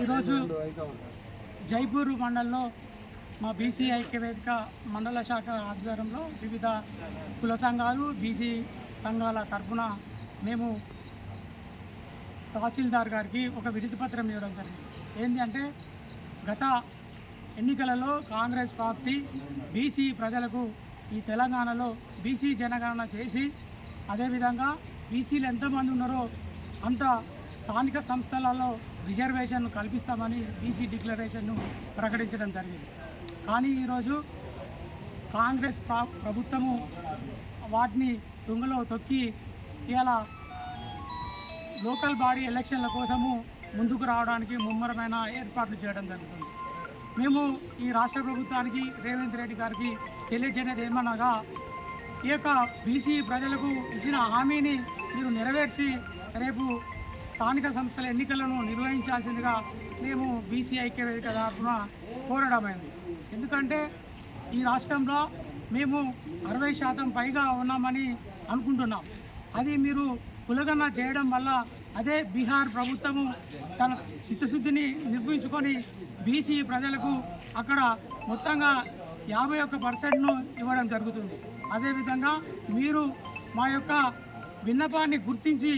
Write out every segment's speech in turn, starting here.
ఈరోజు జైపూర్ మండలంలో మా బీసీ ఐక్యవేదిక మండల శాఖ ఆధ్వర్యంలో వివిధ కుల సంఘాలు బీసీ సంఘాల తరఫున మేము తహసీల్దార్ గారికి ఒక వినతి పత్రం ఇవ్వడం జరిగింది. ఏంటి అంటే గత ఎన్నికలలో కాంగ్రెస్ పార్టీ బీసీ ప్రజలకు ఈ తెలంగాణలో బీసీ జనగణన చేసి అదేవిధంగా బీసీలు ఎంతమంది ఉన్నారో అంత స్థానిక సంస్థలలో రిజర్వేషన్ కల్పిస్తామని బీసీ డిక్లరేషన్ను ప్రకటించడం జరిగింది. కానీ ఈరోజు కాంగ్రెస్ ప్రభుత్వము వాటిని తుంగలో తొక్కి ఇలా లోకల్ బాడీ ఎలక్షన్ల కోసము ముందుకు రావడానికి ముమ్మరమైన ఏర్పాట్లు చేయడం జరుగుతుంది. మేము ఈ రాష్ట్ర ప్రభుత్వానికి రేవంత్ రెడ్డి గారికి తెలియజేయడం ఏమనగా ఈ యొక్క బీసీ ప్రజలకు ఇచ్చిన హామీని మీరు నెరవేర్చి రేపు స్థానిక సంస్థల ఎన్నికలను నిర్వహించాల్సిందిగా మేము బీసీ ఐక్యవేదిక తరఫున కోరడమైంది ఎందుకంటే ఈ రాష్ట్రంలో మేము అరవై శాతం పైగా ఉన్నామని అనుకుంటున్నాం. అది మీరు కులగన చేయడం వల్ల అదే బీహార్ ప్రభుత్వము తన చిత్తశుద్ధిని నిర్మించుకొని బీసీ ప్రజలకు అక్కడ మొత్తంగా యాభై ఒక్క పర్సెంట్ను ఇవ్వడం జరుగుతుంది. అదేవిధంగా మీరు మా యొక్క విన్నపాన్ని గుర్తించి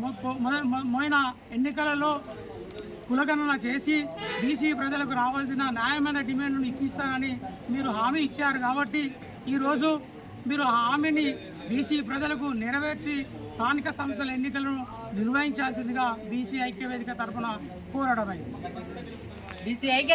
మొ- మొ- మొయిన ఎన్నికలలో కులగణన చేసి బీసీ ప్రజలకు రావాల్సిన న్యాయమైన డిమాండ్ను ఇప్పిస్తానని మీరు హామీ ఇచ్చారు కాబట్టి ఈరోజు మీరు హామీని బీసీ ప్రజలకు నెరవేర్చి స్థానిక సంస్థల ఎన్నికలను నిర్వహించాల్సిందిగా బీసీ ఐక్యవేదిక తరఫున కోరడమైంది. బీసీ ఐక్య